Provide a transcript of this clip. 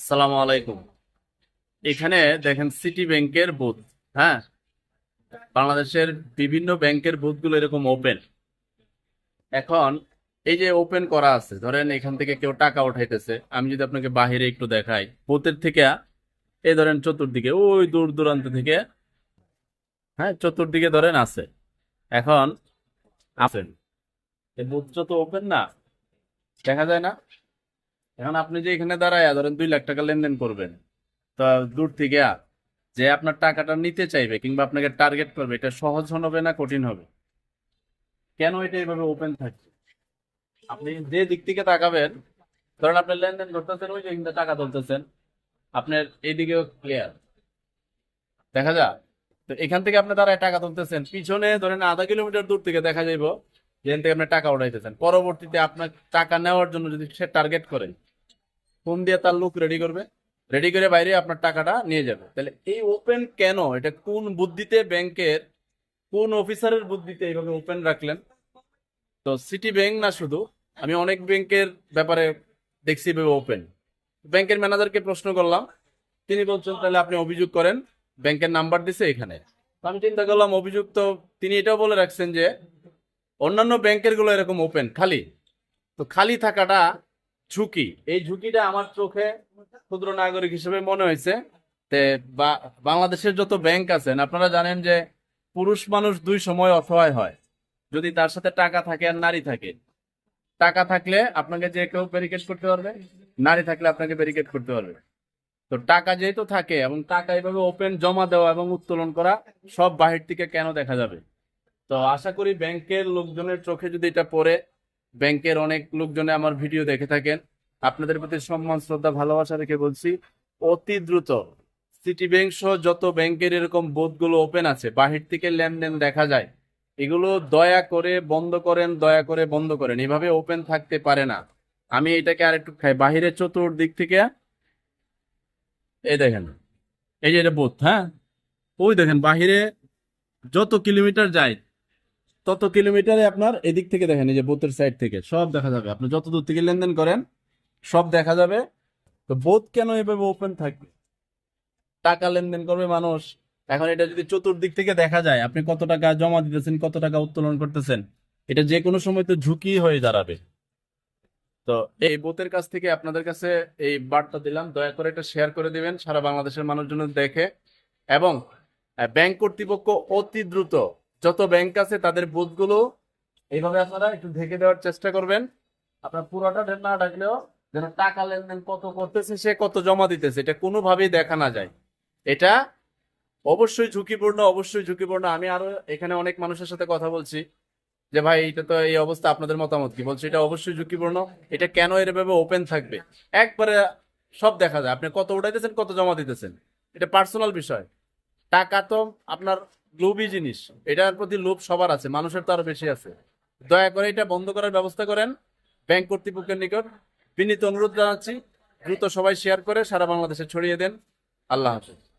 আসসালামু আলাইকুম। এখানে দেখেন সিটি ব্যাংকের বুথ হ্যাঁ? বাংলাদেশের বিভিন্ন ব্যাংকের বুথগুলো এরকম ওপেন এখন এই যে ওপেন করা আছে, ধরেন এখান থেকে কেউ টাকা উঠাইতেছে, আমি যদি আপনাকে বাহিরে একটু দেখাই, বুথের থেকে, এই ধরেন চতুর্দিকে, ওই দূর দূরান্ত থেকে হ্যাঁ চতুর্দিকে ধরেন আছে। এখন, আছেন। এই বুথটা তো ওপেন না? দেখা যায় না? এখন আপনি যে এখানে দাঁড়ায় ধরেন দুই লাখ টাকা লেনদেন করবেন, তো দূর থেকে যে আপনার টাকাটা নিতে চাইবে কিংবা আপনাকে টার্গেট করবে, এটা সহজ হবে না কঠিন হবে? কেন এটা এইভাবে ওপেন থাকছে? আপনি যে দিক থেকে তাকাবেন, ধরেন আপনি লেনদেন করতেছেন, ওই যে টাকা তুলতেছেন, আপনার এইদিকেও ক্লিয়ার দেখা যা তো এখান থেকে আপনি দাঁড়ায় টাকা তুলতেছেন, পিছনে ধরেন আধা কিলোমিটার দূর থেকে দেখা যাইব যেখান থেকে আপনি টাকা উঠাইতেছেন। পরবর্তীতে আপনার টাকা নেওয়ার জন্য যদি সে টার্গেট করে, ফোন দিয়ে তার লোক রেডি করবে রেডি করে বাইরে আপনার টাকাটা নিয়ে যাবে। তাহলে এই ওপেন কেন? এটা কোন বুদ্ধিতে ব্যাংকের, কোন অফিসারের বুদ্ধিতে এইভাবে ওপেন রাখলেন? তো সিটি ব্যাংক না শুধু, আমি অনেক ব্যাংকের ব্যাপারে দেখছি এভাবে ওপেন ব্যাংকের ম্যানেজারকে প্রশ্ন করলাম, তিনি বলছেন, তাহলে আপনি অভিযোগ করেন, ব্যাংকের নাম্বার দিছে এখানে। আমি চিন্তা করলাম, অভিযুক্ত, তিনি এটাও বলে রাখছেন যে অন্যান্য ব্যাংকেরগুলো এরকম ওপেন খালি। তো খালি থাকাটা ঝুঁকি। এই ঝুঁকিটা আমার চোখে ক্ষুদ্র নাগরিক হিসেবে মনে হয়েছে বাংলাদেশের যত ব্যাংক আছেন, আপনারা জানেন যে পুরুষ মানুষ দুই সময় অসহায় হয়। যদি তার সাথে টাকা থাকে আর নারী থাকে। টাকা থাকলে আপনাকে যে কেউ ব্যারিকেড করতে পারবে, নারী থাকলে আপনাকে ব্যারিকেড করতে পারবে। তো টাকা যেহেতু থাকে এবং টাকা এভাবে ওপেন জমা দেওয়া এবং উত্তোলন করা সব বাহির থেকে কেন দেখা যাবে? তো আশা করি ব্যাংকের লোকজনের চোখে যদি এটা পড়ে, ব্যাংকের অনেক লোকজনে আমার ভিডিও দেখে থাকেন। আপনাদের প্রতি সম্মান, শ্রদ্ধা, ভালোবাসা রেখে বলছি, অতি দ্রুত সিটি ব্যাংক সহ যত ব্যাংকের এরকম বোধগুলো ওপেন আছে, বাহির থেকে লেনদেন দেখা যায়, এগুলো দয়া করে বন্ধ করেন, দয়া করে বন্ধ করেন। এভাবে ওপেন থাকতে পারে না। আমি এটাকে আরেকটু খাই। বাহিরে চতুর্দিক থেকে, এই দেখেন, এই যে এটা বোধ হ্যাঁ? ওই দেখেন, বাহিরে যত কিলোমিটার যায় তত কিলোমিটারে আপনার এদিক থেকে দেখেন, এই যে বোতের সাইড থেকে, সব দেখা যাবে। আপনি যত দূর থেকে লেনদেন করেন, সব দেখা যাবে। তো বোধ কেন এভাবে ওপেন থাকবে? টাকা লেনদেন করবে মানুষ। এখন এটা যদি চতুর্দিক থেকে দেখা যায়, আপনি কত টাকা জমা দিতেছেন, কত টাকা উত্তোলন করতেছেন, এটা যে কোনো সময় তো ঝুঁকি হয়ে দাঁড়াবে। তো এই বোতের কাছ থেকে আপনাদের কাছে এই বার্তা দিলাম। দয়া করে এটা শেয়ার করে দিবেন, সারা বাংলাদেশের মানুষজন দেখে। এবং ব্যাংক কর্তৃপক্ষ অতি দ্রুত যত ব্যাংক আছে তাদের বুথগুলো এইভাবে আপনারা একটু ঢেকে দেওয়ার চেষ্টা করবেন। আপনার পুরোটা না ডাকলেও যেন টাকা লেনদেন কত করতেছে, সে কত জমা দিতেছে, এটা কোনোভাবেই দেখা না যায়। এটা অবশ্যই ঝুঁকিপূর্ণ অবশ্যই ঝুঁকিপূর্ণ। আমি আরও এখানে অনেক মানুষের সাথে কথা বলছি যে, ভাই, এটা তো এই অবস্থা, আপনাদের মতামত কি? বলছে, এটা অবশ্যই ঝুঁকিপূর্ণ। এটা কেন এরভাবে ওপেন থাকবে? একবারে সব দেখা যায়। আপনি কত উঠাইতেছেন, কত জমা দিতেছেন? এটা পার্সোনাল বিষয়। টাকা তো আপনার লোভই জিনিস। এটার প্রতি লোভ সবার আছে, মানুষের তো আরও বেশি আছে। দয়া করে এটা বন্ধ করার ব্যবস্থা করেন। ব্যাংক কর্তৃপক্ষের নিকট বিনীত অনুরোধ জানাচ্ছি, দ্রুত সবাই শেয়ার করে সারা বাংলাদেশে ছড়িয়ে দেন। আল্লাহ হাফেজ।